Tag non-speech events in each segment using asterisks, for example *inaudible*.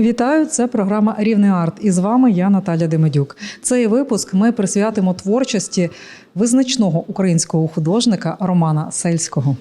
Вітаю! Це програма Рівний арт. І з вами я Наталя Демедюк. Цей випуск ми присвятимо творчості визначного українського художника Романа Сельського.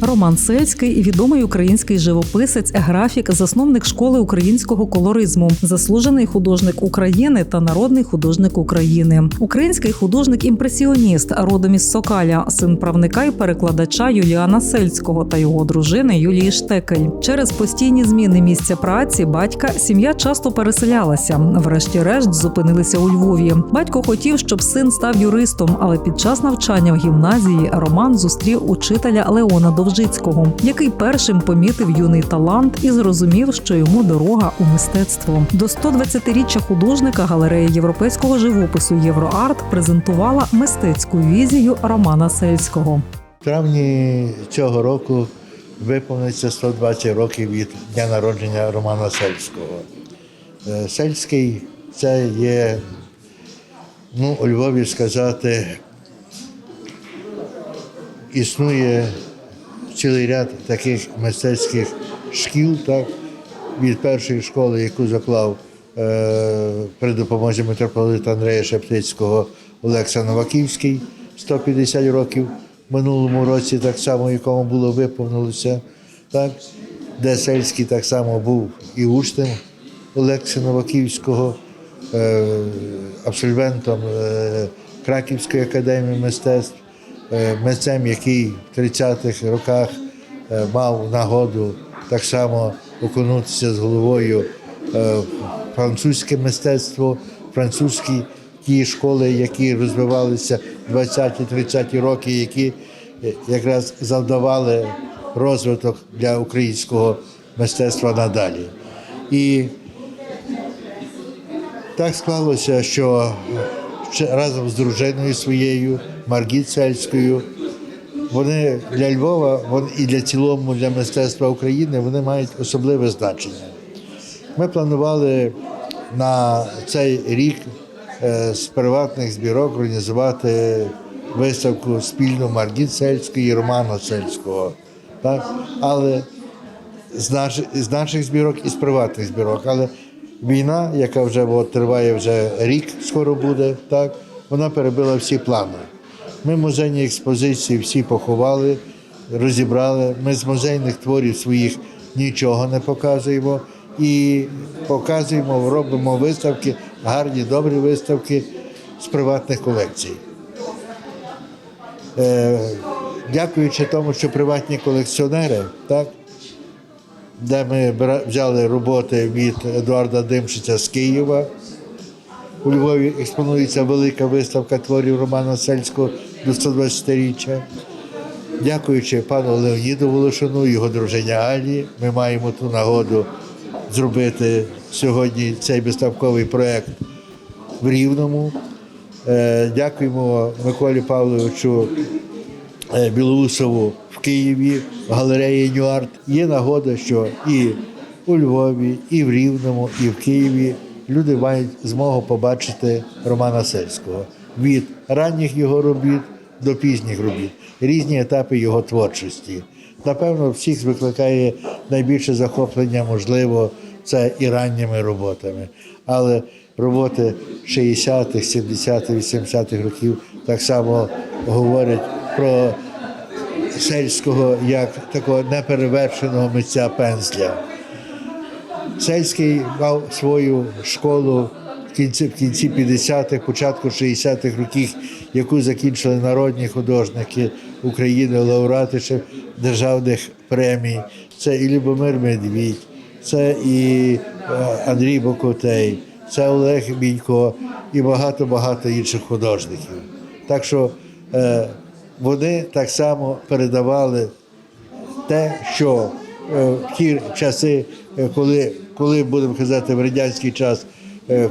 Роман Сельський відомий український живописець, графік, засновник школи українського колоризму, заслужений художник України та народний художник України. Український художник-імпресіоніст, родом із Сокаля, син правника і перекладача Юліана Сельського та його дружини Юлії Штекель. Через постійні зміни місця праці батька сім'я часто переселялася. Врешті-решт зупинилися у Львові. Батько хотів, щоб син став юристом, але під час навчання в гімназії Роман зустрів учителя Леона Довжицького, який першим помітив юний талант і зрозумів, що йому дорога у мистецтво. До 120-річчя художника галерея європейського живопису Євроарт презентувала мистецьку візію Романа Сельського. В травні цього року виповниться 120 років від дня народження Романа Сельського. Е, Сельський це є, ну, у Львові сказати, існує цілий ряд таких мистецьких шкіл, так, від першої школи, яку заклав е, при допомозі митрополита Андрея Шептицького Олекса Новаківський 150 років минулому році, так само, якому було виповнилося, так, де Сельський так само був і учнем Олекса Новаківського, е, абсолвентом е, Краківської академії мистецтв митцем, який в 30-х роках е, мав нагоду так само окунутися з головою е, французьке мистецтво, французькі ті школи, які розвивалися в 20-30 роки, які е, якраз завдавали розвиток для українського мистецтва надалі. І так склалося, що разом з дружиною своєю, Маргіт Сельською, вони для Львова вони і для цілому для мистецтва України вони мають особливе значення. Ми планували на цей рік е, з приватних збірок організувати виставку спільну Маргіт Сельської і Романа Сельського. Так? Але з наших, з наших збірок і з приватних збірок. Але війна, яка вже от, триває вже рік, скоро буде, так, вона перебила всі плани. Ми музейні експозиції всі поховали, розібрали. Ми з музейних творів своїх нічого не показуємо і показуємо, робимо виставки, гарні, добрі виставки з приватних колекцій. Е, дякуючи тому, що приватні колекціонери, так, де ми взяли роботи від Едуарда Димшиця з Києва. У Львові експонується велика виставка творів Романа Сельського до 120-річчя. Дякуючи пану Леоніду Волошину, його дружині Алі, ми маємо ту нагоду зробити сьогодні цей виставковий проєкт в Рівному. Е, Дякуємо Миколі Павловичу е, Білоусову в Києві, в галереї Нюарт. Є нагода, що і у Львові, і в Рівному, і в Києві люди мають змогу побачити Романа Сельського від ранніх його робіт до пізніх робіт, різні етапи його творчості. Напевно, всіх викликає найбільше захоплення, можливо, це і ранніми роботами. Але роботи 60-х, 70-х, 80-х років так само говорять про сельського як такого неперевершеного митця пензля. Сельський мав свою школу кінці, в кінці 50-х, початку 60-х років, яку закінчили народні художники України, лауреати ще державних премій. Це і Любомир Медвідь, це і е, Андрій Бокотей, це Олег Мінько і багато-багато інших художників. Так що е, вони так само передавали те, що е, в ті часи, коли, коли будемо казати, в радянський час,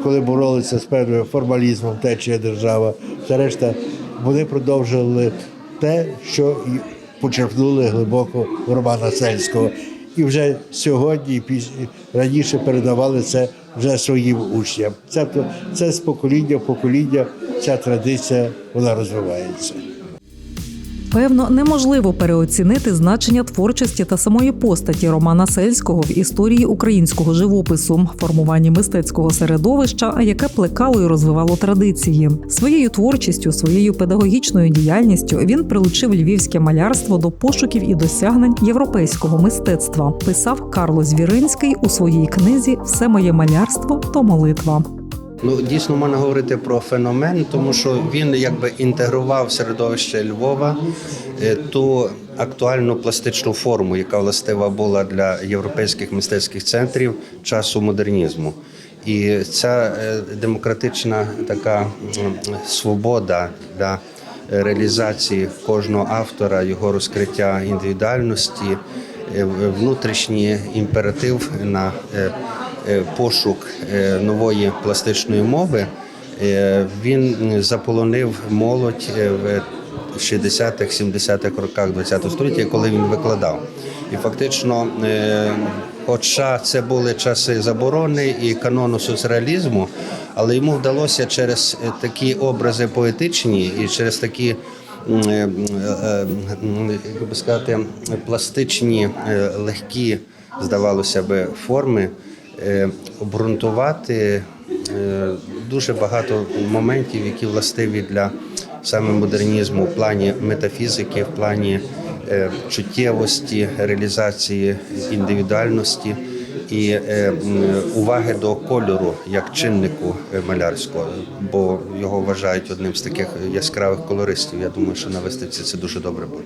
коли боролися з певним формалізмом, течія держава, все решта, вони продовжували те, що почерпнули глибоко у Романа Сельського. і вже сьогодні, раніше передавали це вже своїм учням. Це, це з покоління в покоління ця традиція вона розвивається. Певно, неможливо переоцінити значення творчості та самої постаті Романа Сельського в історії українського живопису, формуванні мистецького середовища, яке плекало і розвивало традиції. Своєю творчістю, своєю педагогічною діяльністю він прилучив львівське малярство до пошуків і досягнень європейського мистецтва. Писав Карло Звіринський у своїй книзі Все моє малярство то молитва. Ну, дійсно можна говорити про феномен, тому що він якби інтегрував середовище Львова е, ту актуальну пластичну форму, яка властива була для європейських мистецьких центрів часу модернізму. І ця е, демократична така свобода для реалізації кожного автора, його розкриття індивідуальності, е, внутрішній імператив на пошук е, нової пластичної мови, е, він заполонив молодь е, в 60-х, 70-х роках ХХ століття, коли він викладав. І фактично, е, хоча це були часи заборони і канону соцреалізму, але йому вдалося через е, такі образи поетичні і через такі е, е, як би сказати, пластичні, е, легкі, здавалося би, форми е, обґрунтувати е, дуже багато моментів, які властиві для саме модернізму в плані метафізики, в плані е, чуттєвості, реалізації індивідуальності і е, уваги до кольору як чиннику е, малярського, бо його вважають одним з таких яскравих колористів. Я думаю, що на виставці це дуже добре було.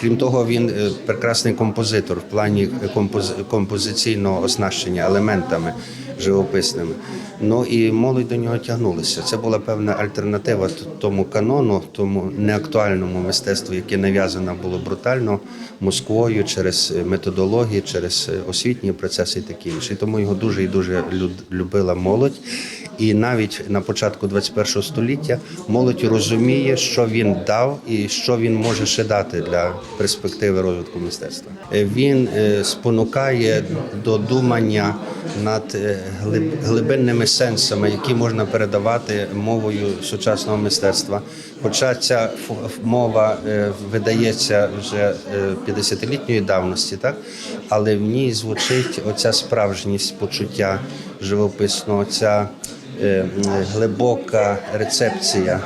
Крім того, він е, прекрасний композитор в плані компози- композиційного оснащення елементами живописними. Ну і молодь до нього тягнулася. Це була певна альтернатива тому канону, тому неактуальному мистецтву, яке нав'язано було брутально Москвою через е, методології, через е, освітні процеси і таке інше. Тому його дуже і дуже любила молодь. І навіть на початку 21 століття молодь розуміє, що він дав і що він може ще дати для перспективи розвитку мистецтва. Е, Він е, спонукає до думання над е, глибинними сенсами, які можна передавати мовою сучасного мистецтва. Хоча ця мова видається вже е, 50-літньої давності, так але в ній звучить оця справжність почуття живописного, ця глибока рецепція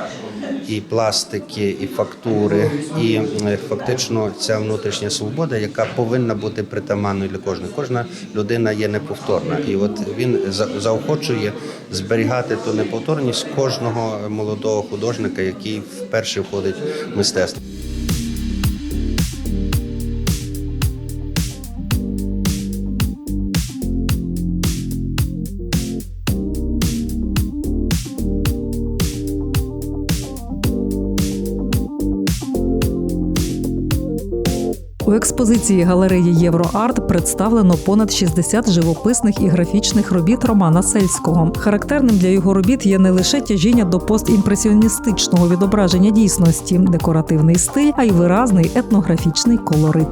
і пластики, і фактури, і е, фактично ця внутрішня свобода, яка повинна бути притаманною для кожного. Кожна людина є неповторна, і от він за- заохочує зберігати ту неповторність кожного молодого художника, який вперше входить в мистецтво. Експозиції галереї Євроарт представлено понад 60 живописних і графічних робіт Романа Сельського. Характерним для його робіт є не лише тяжіння до постімпресіоністичного відображення дійсності, декоративний стиль, а й виразний етнографічний колорит.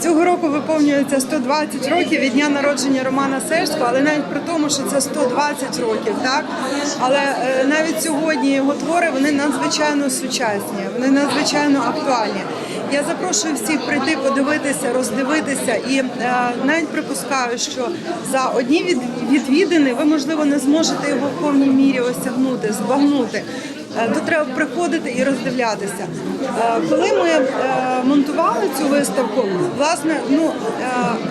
Цього року виповнюється 120 років від дня народження Романа Сельського, але навіть при тому, що це 120 років, так але е, навіть сьогодні його твори вони надзвичайно сучасні, вони надзвичайно актуальні. Я запрошую всіх прийти, подивитися, роздивитися, і е, навіть припускаю, що за одні від, відвідини ви можливо не зможете його в повній мірі осягнути, збагнути. Е, Тут треба приходити і роздивлятися. Е, Коли ми е, монтували цю виставку, власне, ну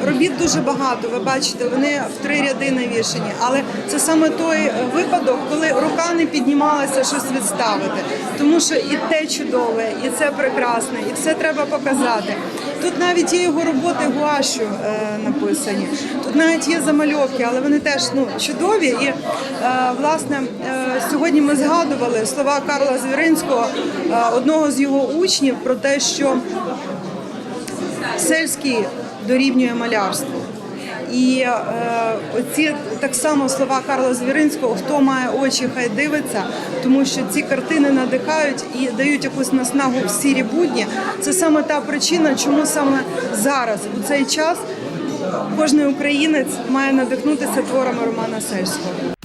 робіт дуже багато. Ви бачите, вони в три ряди навішені. Але це саме той випадок, коли рука не піднімалася щось відставити. Тому що і те чудове, і це прекрасне, і це треба показати. Тут навіть є його роботи гуашю е, написані. Тут навіть є замальовки, але вони теж ну чудові. І е, власне сьогодні ми згадували слова Карла Звіринського, е, одного з його учнів, про те, що сельський дорівнює малярству. І е, оці так само слова Карла Звіринського, хто має очі, хай дивиться, тому що ці картини надихають і дають якусь наснагу в сірі будні. Це саме та причина, чому саме зараз, у цей час, кожен українець має надихнутися творами Романа Сельського.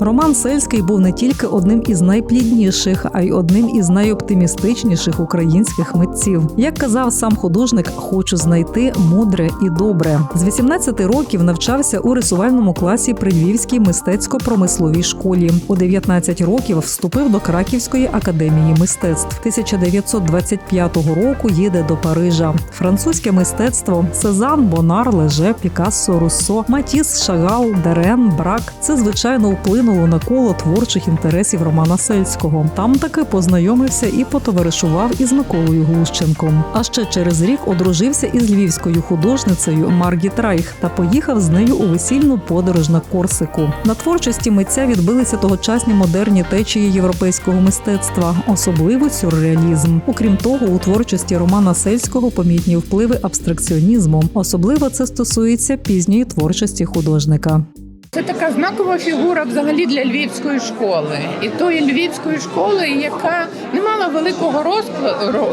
Роман Сельський був не тільки одним із найплідніших, а й одним із найоптимістичніших українських митців. Як казав сам художник, хочу знайти мудре і добре. З 18 років навчався у рисувальному класі при Львівській мистецько-промисловій школі. У 19 років вступив до Краківської академії мистецтв. 1925 року їде до Парижа. Французьке мистецтво Сезанн, Бонар, Леже, Пікассо, Руссо, Матіс, Шагал, Дерен, Брак це звичайно вплинуло на коло творчих інтересів Романа Сельського. Там таки познайомився і потоваришував із Миколою Глущенком. А ще через рік одружився із львівською художницею Маргіт Райх та поїхав з нею у весільну подорож на Корсику. На творчості митця відбилися тогочасні модерні течії європейського мистецтва, особливо сюрреалізм. Окрім того, у творчості Романа Сельського помітні впливи абстракціонізму. Особливо це стосується пізньої творчості художника. Це така знакова фігура взагалі для львівської школи, і тої львівської школи, яка не мала великого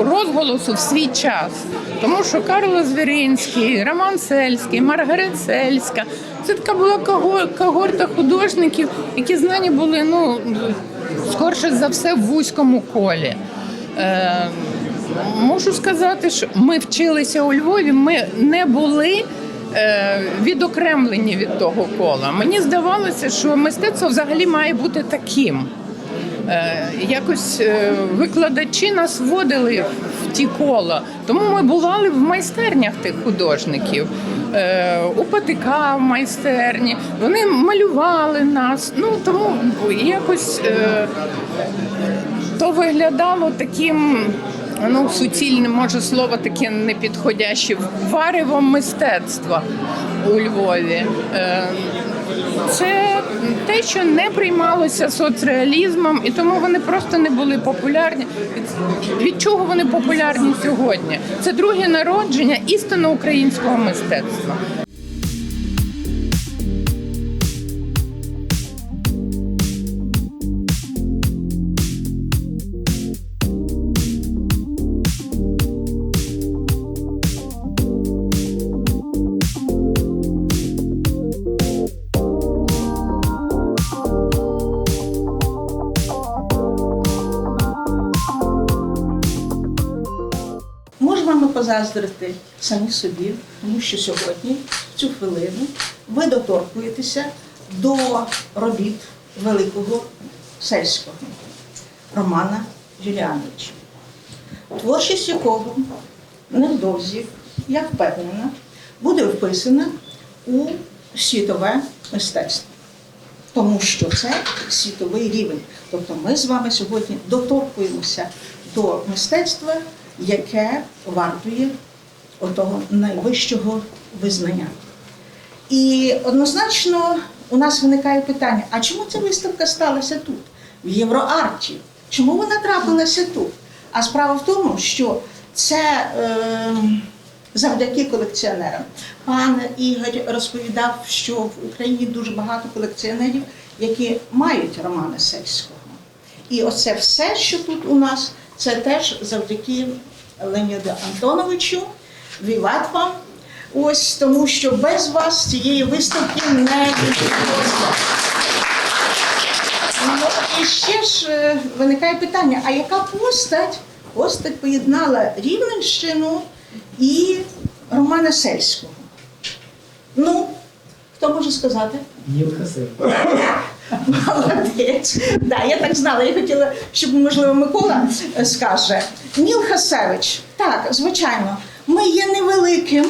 розголосу в свій час. Тому що Карло Звіринський, Роман Сельський, Маргарет Сельська це така була кого- когорта художників, які знані були ну скорше за все в вузькому колі. Е, можу сказати, що ми вчилися у Львові, ми не були відокремлені від того кола. Мені здавалося, що мистецтво взагалі має бути таким. Е, Якось е, викладачі нас вводили в ті кола. Тому ми бували в майстернях тих художників, е, у ПТК в майстерні. Вони малювали нас. Ну тому якось е, то виглядало таким. Ну, суцільним, може, слово таке непідходяще, варевом мистецтва у Львові. Е, Це те, що не приймалося соцреалізмом, і тому вони просто не були популярні. Від чого вони популярні сьогодні? Це друге народження істинно українського мистецтва. Ми самі собі, тому що сьогодні, в цю хвилину, ви доторкуєтеся до робіт великого сельського Романа Юліановича, творчість якого невдовзі, я впевнена, буде вписана у світове мистецтво. Тому що це світовий рівень. Тобто ми з вами сьогодні доторкуємося до мистецтва, яке вартує отого найвищого визнання. І однозначно у нас виникає питання: а чому ця виставка сталася тут, в Євроарті? Чому вона трапилася тут? А справа в тому, що це е, завдяки колекціонерам. Пан Ігор розповідав, що в Україні дуже багато колекціонерів, які мають романи Сельського. І оце все, що тут у нас, це теж завдяки Леоніду Антоновичу. Віват вам. Ось тому, що без вас цієї виставки не відбулося. Ну і ще ж е, виникає питання: а яка постать? Постать поєднала Рівненщину і Романа Сельського. Хто може сказати? Ніл Хасив. Молодець. Да, я так знала. Я хотіла, щоб, можливо, Микола е, скаже. Ніл Хасевич, так, звичайно, ми є невеликим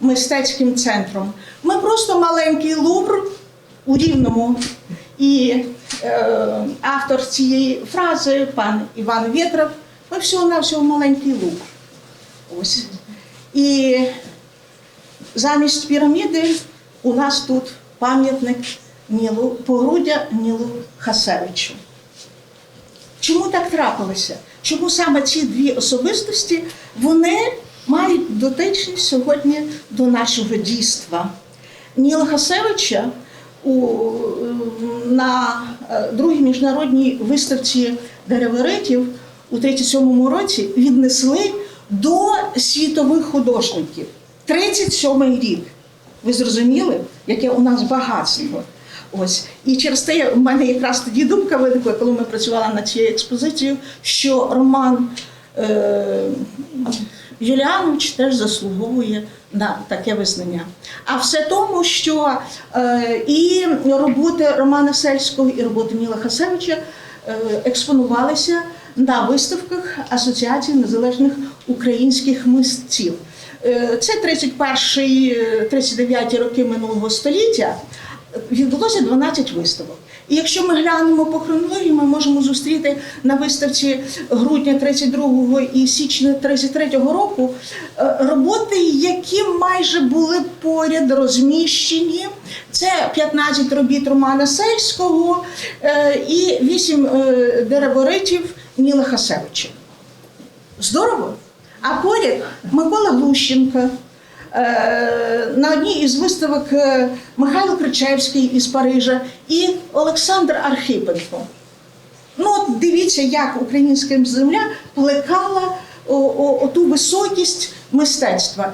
мистецьким центром. Ми просто маленький лувр у Рівному. І е, автор цієї фрази, пан Іван Вєтров, ми всього-навсього маленький лувр. Ось. І замість піраміди у нас тут пам'ятник Нілу, погруддя Нілу Хасевичу. Чому так трапилося? Чому саме ці дві особистості вони мають дотичність сьогодні до нашого дійства? Ніла Хасевича у, на е, другій міжнародній виставці дереворетів у 37-му році віднесли до світових художників. 37-й рік. Ви зрозуміли, яке у нас багатство? Ось і через те в мене якраз тоді думка виникла, коли ми працювали над цією експозицією, що Роман е, Юліанович теж заслуговує на таке визнання. А все тому, що е, і роботи Романа Сельського, і роботи Ніла Хасевича е, експонувалися на виставках Асоціації незалежних українських митців. Е, Це 31-39 роки минулого століття відбулося 12 виставок. І якщо ми глянемо по хронології, ми можемо зустріти на виставці грудня 32-го і січня 33-го року е, роботи, які майже були поряд розміщені. Це 15 робіт Романа Сельського е, і 8 е, дереворитів Ніла Хасевича. Здорово! А поряд Микола Глущенка. Е, На одній із виставок е, Михайло Кричевський із Парижа і Олександр Архипенко. Ну, от дивіться, як українська земля плекала о, о, о ту високість мистецтва.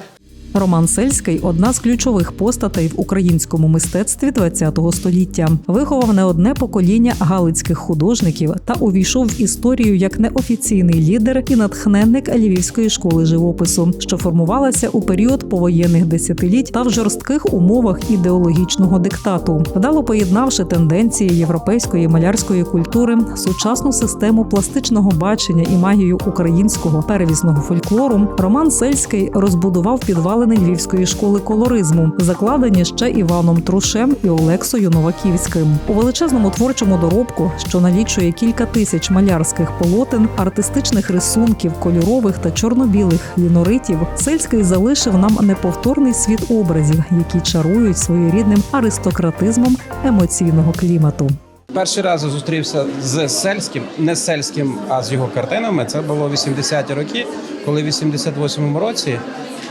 Роман Сельський одна з ключових постатей в українському мистецтві ХХ століття. Виховав не одне покоління галицьких художників та увійшов в історію як неофіційний лідер і натхненник Львівської школи живопису, що формувалася у період повоєнних десятиліть та в жорстких умовах ідеологічного диктату, вдало поєднавши тенденції європейської малярської культури, сучасну систему пластичного бачення і магію українського перевісного фольклору. Роман Сельський розбудував підвалини Львівської школи колоризму, закладені ще Іваном Трушем і Олексою Новаківським. У величезному творчому доробку, що налічує кілька тисяч малярських полотен, артистичних рисунків, кольорових та чорно-білих ліноритів, Сельський залишив нам неповторний світ образів, які чарують своєрідним аристократизмом емоційного клімату. Перший раз зустрівся з сельським, не сельським, а з його картинами. Це було 80-ті роки, коли в 88-му році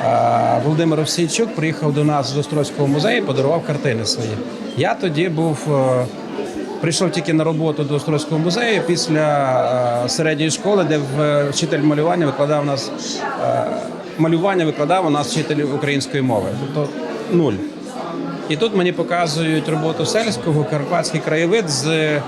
е, Володимир Овсійчук приїхав до нас з Острозького музею, і подарував картини свої. Я тоді був. е, Прийшов тільки на роботу до Острозького музею після е, середньої школи, де вчитель малювання викладав нас малювання, викладав у нас вчитель української мови, тобто нуль. І тут мені показують роботу сельського, карпатський краєвид з е,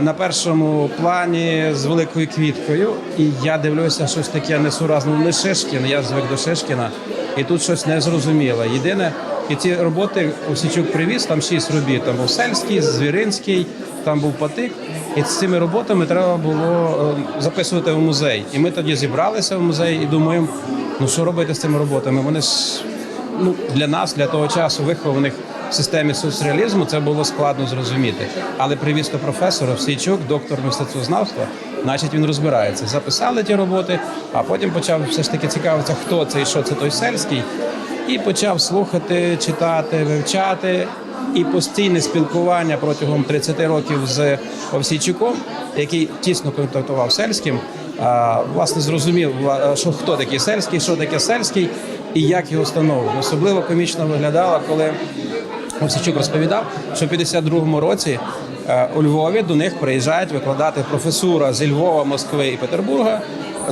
на першому плані з великою квіткою. І я дивлюся, щось таке несуразне. Не Шишкін, я звик до Шишкіна, і тут щось незрозуміле. Єдине, і ці роботи Осічук привіз, там шість робіт. Там був сельський, звіринський, там був патик. І з цими роботами треба було е, записувати в музей. І ми тоді зібралися в музей і думаємо, ну що робити з цими роботами? Вони ж ну, для нас, для того часу, вихованих в системі соцреалізму, це було складно зрозуміти. Але привіз до професора Всійчук, доктор мистецтвознавства, значить він розбирається. Записали ті роботи, а потім почав все ж таки цікавитися, хто це і що це той сельський. І почав слухати, читати, вивчати. І постійне спілкування протягом 30 років з Овсійчуком, який тісно контактував з сельським, власне зрозумів, що хто такий сельський, що таке сельський і як його встановлено. Особливо комічно виглядало, коли Овсійчук розповідав, що в 52-му році е, у Львові до них приїжджають викладати професура зі Львова, Москви і Петербурга,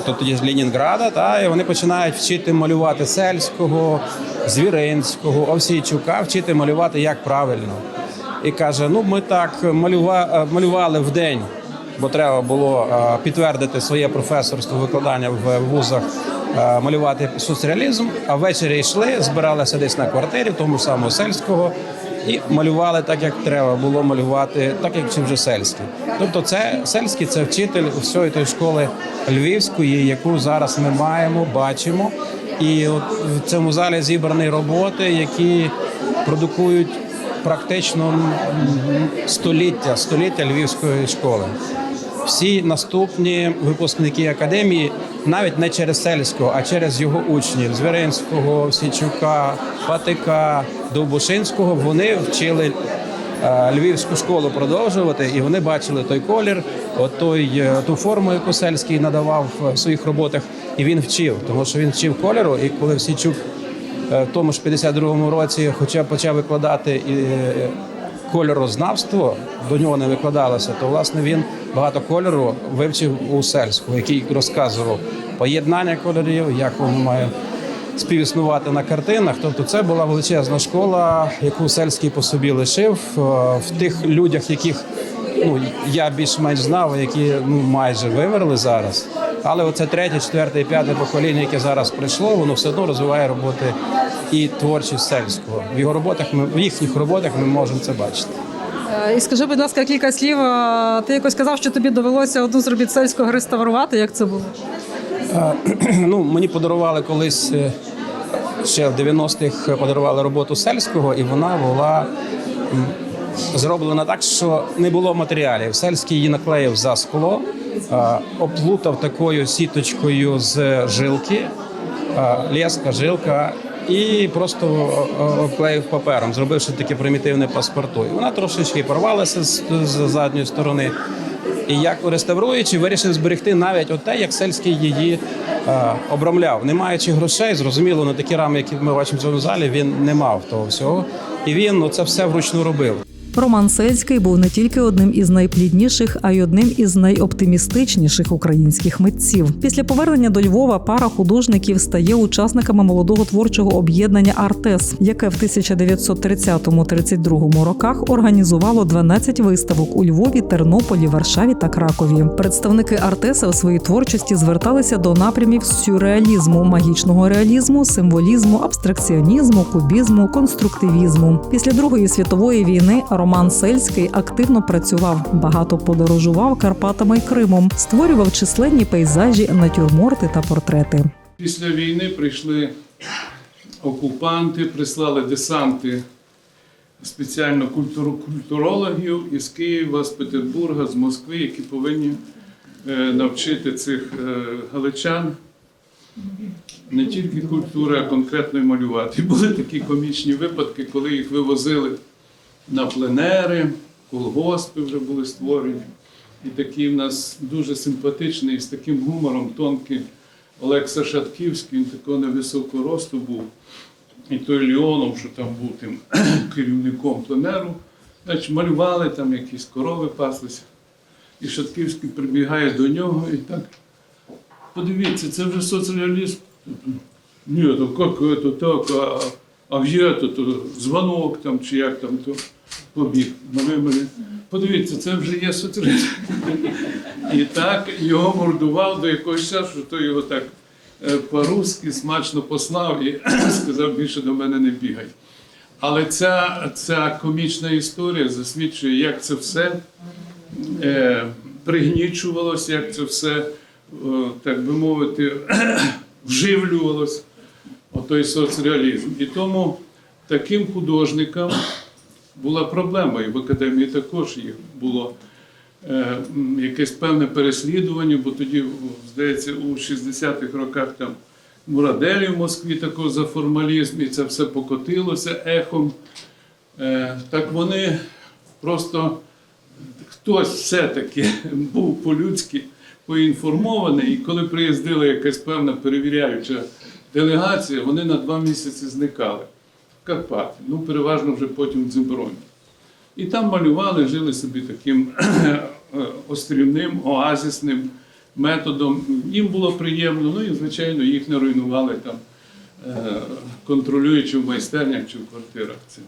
тобто з Ленінграда, та і вони починають вчити малювати сельського, звіринського, Овсійчука, вчити малювати як правильно. І каже: ну ми так малювали в день, бо треба було е, підтвердити своє професорство викладання в вузах, е, малювати соцреалізм. А ввечері йшли, збиралися десь на квартирі, тому самому сельського, і малювали так, як треба було малювати, так як чи вже сельський. Тобто, це сельський це вчитель всієї тої школи львівської, яку зараз ми маємо, бачимо. І от в цьому залі зібрані роботи, які продукують практично століття, століття львівської школи. Всі наступні випускники академії, навіть не через сельського, а через його учнів. Звіринського, Січука, Патика, Довбушинського, вони вчили е, львівську школу продовжувати, і вони бачили той колір, от той, е, ту форму, яку сельський надавав в своїх роботах, і він вчив, тому що він вчив кольору, і коли Січук е, в тому ж 52-му році, хоча почав викладати і кольорознавство, до нього не викладалося, то власне він багато кольору вивчив у сельську, який розказував поєднання кольорів, як воно має співіснувати на картинах. Тобто, це була величезна школа, яку сельський по собі лишив е, в тих людях, яких ну я більш-менш знав, які ну майже вимерли зараз. Але оце третє, четверте і п'яте покоління, яке зараз прийшло, воно все одно розвиває роботи і творчість сельського. В його роботах ми в їхніх роботах ми можемо це бачити. Е, І скажи, будь ласка, кілька слів. Е, Ти якось казав, що тобі довелося одну з робіт сельського реставрувати. Як це було? *clears throat* Ну, мені подарували колись е, ще в 90-х подарували роботу сельського, і вона була зроблена так, що не було матеріалів. Сельський її наклеїв за скло, е, оплутав такою сіточкою з жилки, е, леска, жилка. І просто о- о- обклеїв папером, зробивши таке примітивне паспорту. І вона трошечки порвалася з, з задньої сторони. І як реставруючи, вирішив зберегти навіть оте, як сельський її е, обрамляв. Не маючи грошей, зрозуміло, на такі рами, які ми бачимо в цьому залі, він не мав того всього. І він ну, це все вручну робив. Роман Сельський був не тільки одним із найплідніших, а й одним із найоптимістичніших українських митців. Після повернення до Львова пара художників стає учасниками молодого творчого об'єднання Артес, яке в 1930-32 роках організувало 12 виставок у Львові, Тернополі, Варшаві та Кракові. Представники Артеса в своїй творчості зверталися до напрямів сюрреалізму, магічного реалізму, символізму, абстракціонізму, кубізму, конструктивізму. Після Другої світової війни Роман Сельський активно працював, багато подорожував Карпатами й Кримом, створював численні пейзажі, натюрморти та портрети. Після війни прийшли окупанти, прислали десанти спеціально культурологів із Києва, з Петербурга, з Москви, які повинні е, навчити цих е, галичан не тільки культури, а конкретно й малювати. І були такі комічні випадки, коли їх вивозили на пленери, колгоспи вже були створені. І такий в нас дуже симпатичний, з таким гумором тонкий Олекса Шатківський, він такого невисокого росту був. І той Леоном, що там був тим *clears throat* керівником пленеру, значить, малювали там якісь корови паслися. І Шатківський прибігає до нього і так. Подивіться, це вже соцреалізм. Ні, то як це так, а, а где то, то дзвонок там чи як там то побіг. Малює мене. Подивіться, це вже є соцреалізм. І так його мордував до якогось часу, що той його так е, по-русски смачно послав і *clears throat* сказав, більше до мене не бігай. Але ця, ця комічна історія засвідчує, як це все е, пригнічувалося, як це все, е, так би мовити, *clears throat* вживлювалось, отой соцреалізм. І тому таким художникам була проблема, і в академії також їх було е, якесь певне переслідування, бо тоді, здається, у 60-х роках там Мураделі в Москві також за формалізм, і це все покотилося ехом. Е, Так вони просто хтось все-таки *laughs* був по-людськи поінформований, і коли приїздила якась певна перевіряюча делегація, вони на два місяці зникали Карпати, ну переважно вже потім в Дзимброні. І там малювали, жили собі таким *clears throat* е, острівним, оазісним методом. Їм було приємно, ну і, звичайно, їх не руйнували там, е, контролюючи в майстернях чи в квартирах. Це.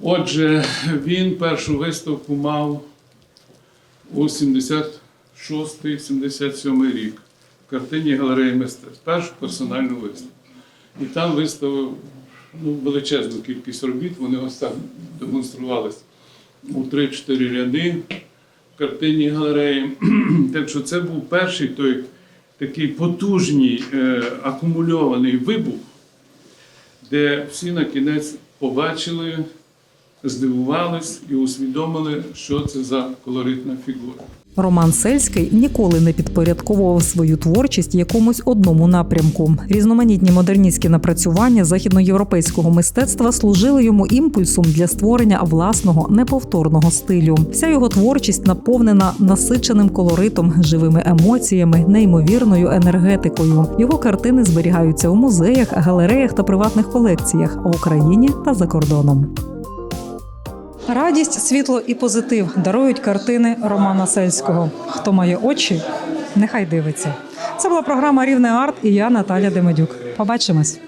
Отже, він першу виставку мав у 76-77 рік в картині галереї мистецтв, першу персональну виставку. І там виставив ну, величезну кількість робіт, вони ось так демонструвалися у 3-4 ряди в картині галереї. *clears throat* так що це був перший той такий потужний е, акумульований вибух, де всі на кінець побачили, здивувались і усвідомили, що це за колоритна фігура. Роман Сельський ніколи не підпорядковував свою творчість якомусь одному напрямку. Різноманітні модерністські напрацювання західноєвропейського мистецтва служили йому імпульсом для створення власного неповторного стилю. Вся його творчість наповнена насиченим колоритом, живими емоціями, неймовірною енергетикою. Його картини зберігаються у музеях, галереях та приватних колекціях в Україні та за кордоном. Радість, світло і позитив дарують картини Романа Сельського. Хто має очі, нехай дивиться. Це була програма Рівне арт і я Наталя Демедюк. Побачимось.